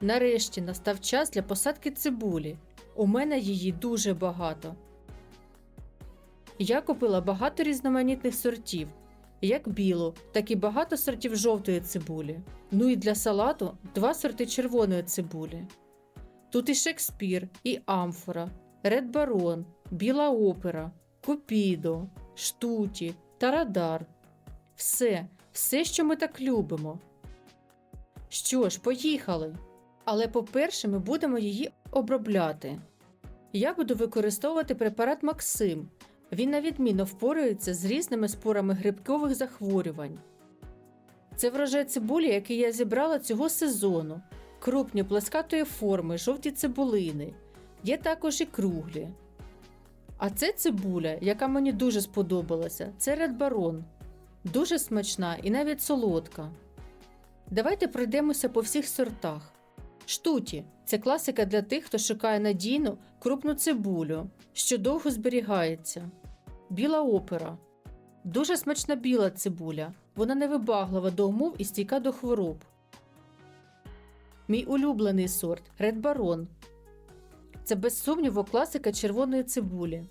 Нарешті настав час для посадки цибулі. У мене її дуже багато. Я купила багато різноманітних сортів, як білу, так і багато сортів жовтої цибулі. Ну і для салату два сорти червоної цибулі. Тут і Шекспір, і Амфора, Ред Барон, Біла Опера, Купідо, Штуті та Радар. Все, все, що ми так любимо. Що ж, поїхали. Але по-перше, ми будемо її обробляти. Я буду використовувати препарат Максим. Він на відмінно впорається з різними спорами грибкових захворювань. Це врожай цибулі, який я зібрала цього сезону. Крупні плескатої форми, жовті цибулини. Є також і круглі. А це цибуля, яка мені дуже сподобалася, це Baron. Дуже смачна і навіть солодка. Давайте пройдемося по всіх сортах. Штуті це класика для тих, хто шукає надійну крупну цибулю, що довго зберігається. Біла опера. Дуже смачна біла цибуля. Вона невибаглива до умов і стійка до хвороб. Мій улюблений сорт Red Baron. Це без сумніву класика червоної цибулі.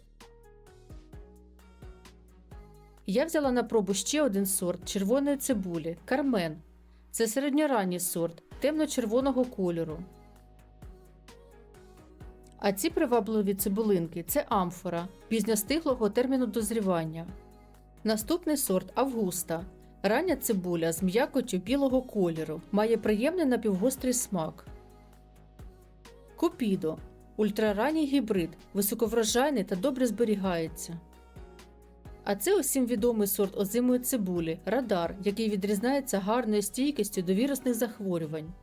Я взяла на пробу ще один сорт червоної цибулі Кармен. Це середньоранній сорт темно-червоного кольору. А ці привабливі цибулинки це амфора пізньостиглого терміну дозрівання. Наступний сорт Августа. Рання цибуля з м'якотю білого кольору. Має приємний напівгострий смак. Купідо. Ультраранній гібрид, високоврожайний та добре зберігається. А це усім відомий сорт озимої цибулі радар, який відрізняється гарною стійкістю до вірусних захворювань.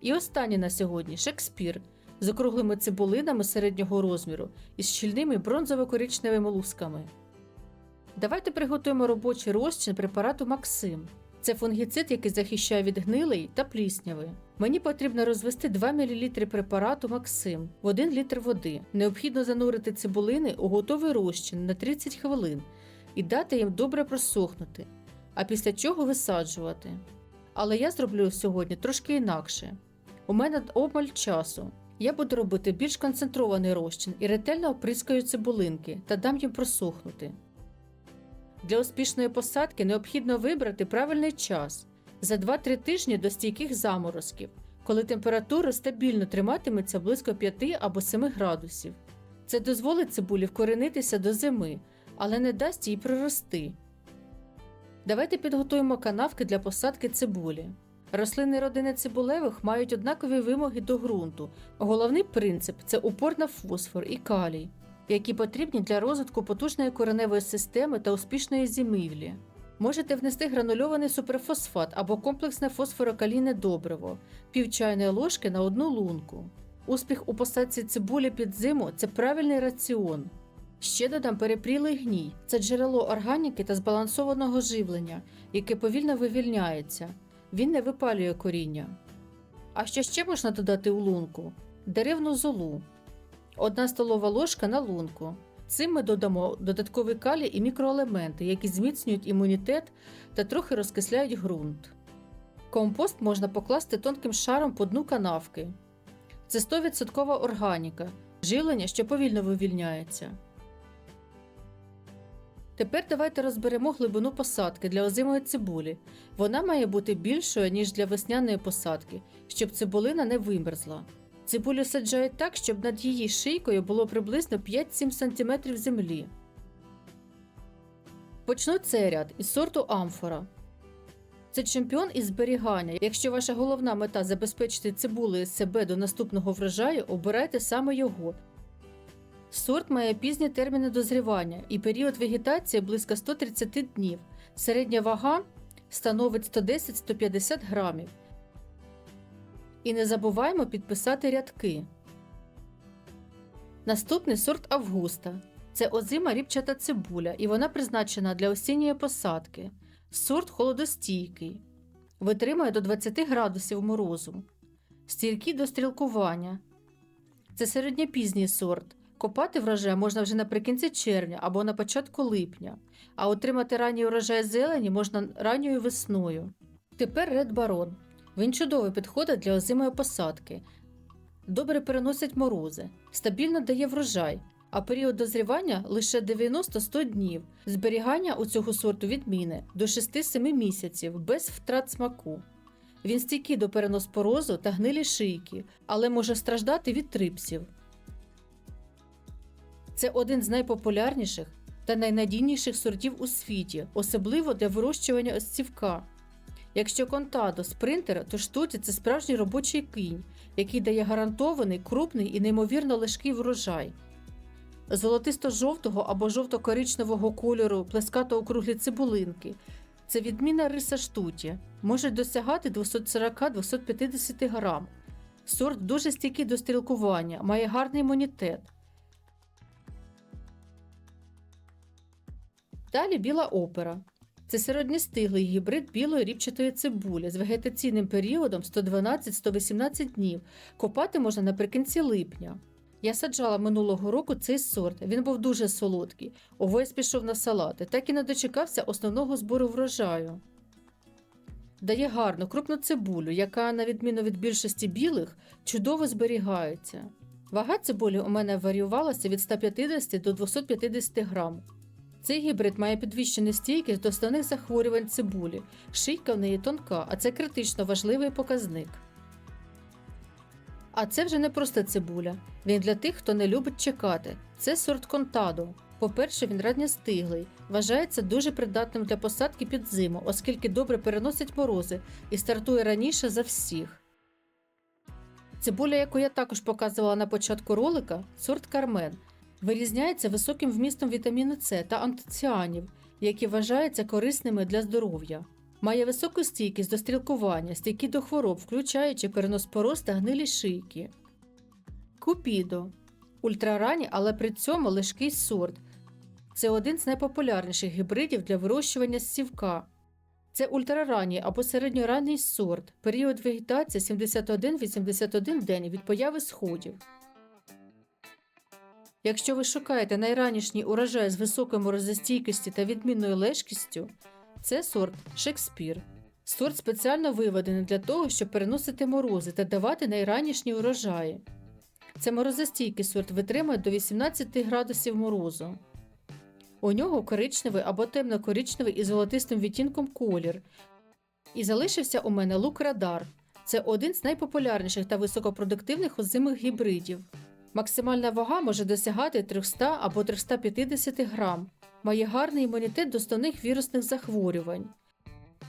І останній на сьогодні Шекспір з округлими цибулинами середнього розміру і щільними бронзово-коричневими лусками. Давайте приготуємо робочий розчин препарату Максим. Це фунгіцид, який захищає від гнилей та плісняви. Мені потрібно розвести 2 мл препарату Максим в 1 літр води. Необхідно занурити цибулини у готовий розчин на 30 хвилин і дати їм добре просохнути, а після чого висаджувати. Але я зроблю сьогодні трошки інакше. У мене обмаль часу. Я буду робити більш концентрований розчин і ретельно оприскаю цибулинки та дам їм просохнути. Для успішної посадки необхідно вибрати правильний час за 2-3 тижні до стійких заморозків, коли температура стабільно триматиметься близько 5 або 7 градусів. Це дозволить цибулі вкоренитися до зими, але не дасть їй прорости. Давайте підготуємо канавки для посадки цибулі. Рослини родини цибулевих мають однакові вимоги до ґрунту. Головний принцип це упор на фосфор і калій, які потрібні для розвитку потужної кореневої системи та успішної зимівлі. Можете внести гранульований суперфосфат або комплексне фосфорокалійне добриво, пів чайної ложки на одну лунку. Успіх у посадці цибулі під зиму це правильний раціон. Ще додам перепрілий гній це джерело органіки та збалансованого живлення, яке повільно вивільняється. Він не випалює коріння. А що ще можна додати у лунку? Деревну золу. Одна столова ложка на лунку. Цим ми додамо додатковий калій і мікроелементи, які зміцнюють імунітет та трохи розкисляють ґрунт. Компост можна покласти тонким шаром по дну канавки. Це 100% органіка, живлення, що повільно вивільняється. Тепер давайте розберемо глибину посадки для озимої цибулі. Вона має бути більшою, ніж для весняної посадки, щоб цибулина не вимерзла. Цибулю саджають так, щоб над її шийкою було приблизно 5-7 см землі. Почну цей ряд із сорту амфора. Це чемпіон із зберігання. Якщо ваша головна мета забезпечити цибулею себе до наступного врожаю, обирайте саме його. Сорт має пізні терміни дозрівання і період вегетації близько 130 днів. Середня вага становить 110-150 грамів. І не забуваємо підписати рядки. Наступний сорт Августа. Це озима ріпчата цибуля, і вона призначена для осінньої посадки. Сорт холодостійкий. Витримує до 20 градусів морозу. Стійкий до стрілкування. Це середньопізній сорт. Копати врожай можна вже наприкінці червня або на початку липня, а отримати ранній урожай зелені можна ранньою весною. Тепер Red Baron. Він чудово підходить для озимої посадки. Добре переносить морози, стабільно дає врожай, а період дозрівання лише 90-100 днів. Зберігання у цього сорту відміни до 6-7 місяців без втрат смаку. Він стійкий до переноспорозу та гнилі шийки, але може страждати від трипсів. Це один з найпопулярніших та найнадійніших сортів у світі, особливо для вирощування осцівка. Якщо контадо спринтер, то штуті це справжній робочий кінь, який дає гарантований, крупний і неймовірно легкий врожай. Золотисто-жовтого або жовто-коричневого кольору плескато-округлі цибулинки це відмінна риса штуті, можуть досягати 240-250 грам. Сорт дуже стійкий до стрілкування, має гарний імунітет. Далі біла опера. Це середньостиглий гібрид білої ріпчатої цибулі з вегетаційним періодом 112-118 днів. Копати можна наприкінці липня. Я саджала минулого року цей сорт. Він був дуже солодкий. Овець пішов на салати, так і не дочекався основного збору врожаю. Дає гарну крупну цибулю, яка, на відміну від більшості білих, чудово зберігається. Вага цибулі у мене варіювалася від 150 до 250 грам. Цей гібрид має підвищену стійкість до основних захворювань цибулі. Шийка в неї тонка, а це критично важливий показник. А це вже не просто цибуля. Він для тих, хто не любить чекати. Це сорт контадо. По-перше, він ранньостиглий, вважається дуже придатним для посадки під зиму, оскільки добре переносить морози і стартує раніше за всіх. Цибуля, яку я також показувала на початку ролика, сорт Кармен, вирізняється високим вмістом вітаміну С та антоціанів, які вважаються корисними для здоров'я. Має високу стійкість до стрілкування, стійкі до хвороб, включаючи переноспороз та гнилі шийки. Купідо ультраранній, але при цьому легкий сорт. Це один з найпопулярніших гібридів для вирощування сівка. Це ультраранній або середньоранній сорт, період вегетації 71-81 день від появи сходів. Якщо ви шукаєте найранішній урожай з високою морозостійкістю та відмінною лежкістю, це сорт Шекспір. Сорт спеціально виведений для того, щоб переносити морози та давати найранішні урожаї. Це морозостійкий сорт витримує до 18 градусів морозу. У нього коричневий або темно-коричневий із золотистим відтінком колір. І залишився у мене лук радар. Це один з найпопулярніших та високопродуктивних озимих гібридів. Максимальна вага може досягати 300 або 350 грам. Має гарний імунітет до основних вірусних захворювань.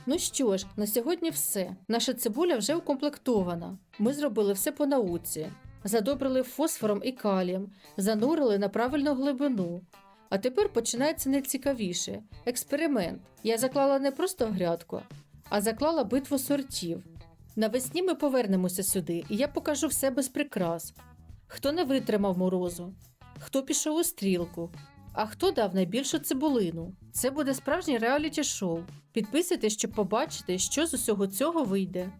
Ну що ж, на сьогодні все. Наша цибуля вже укомплектована. Ми зробили все по науці. Задобрили фосфором і калієм, занурили на правильну глибину. А тепер починається найцікавіше експеримент. Я заклала не просто грядку, а заклала битву сортів. Навесні ми повернемося сюди, і я покажу все без прикрас. Хто не витримав морозу, хто пішов у стрілку, а хто дав найбільшу цибулину. Це буде справжнє реаліті шоу. Підписуйтесь, щоб побачити, що з усього цього вийде.